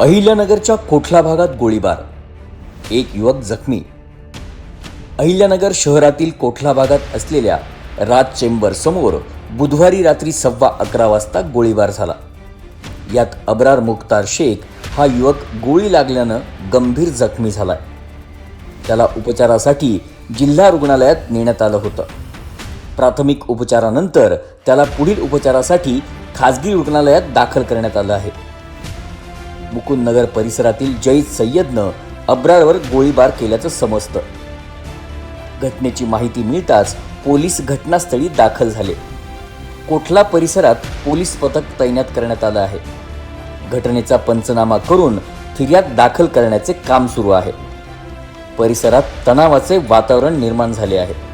अहिल्यानगरच्या कोठला भागात गोळीबार? एक युवक जखमी. अहिल्यानगर शहरातील कोठला भागात असलेल्या राज चेंबर समोर बुधवारी रात्री सव्वा अकरा वाजता गोळीबार झाला. यात अब्रार मुख्तार शेख हा युवक गोळी लागल्यानं गंभीर जखमी झालाय. त्याला उपचारासाठी जिल्हा रुग्णालयात नेण्यात आलं होतं. प्राथमिक उपचारानंतर त्याला पुढील उपचारासाठी खाजगी रुग्णालयात दाखल करण्यात आलं आहे. मुकुंदनगर परिसरातील जैद सय्यदनं अब्रारवर गोळीबार केल्याचं समजतं. घटनेची माहिती मिळताच पोलीस घटनास्थळी दाखल झाले. कोठला परिसरात पोलीस पथक तैनात करण्यात आलं आहे? घटनेचा पंचनामा करून फिर्याद दाखल करण्याचे काम सुरू आहे. परिसरात तणावाचे वातावरण निर्माण झाले आहे.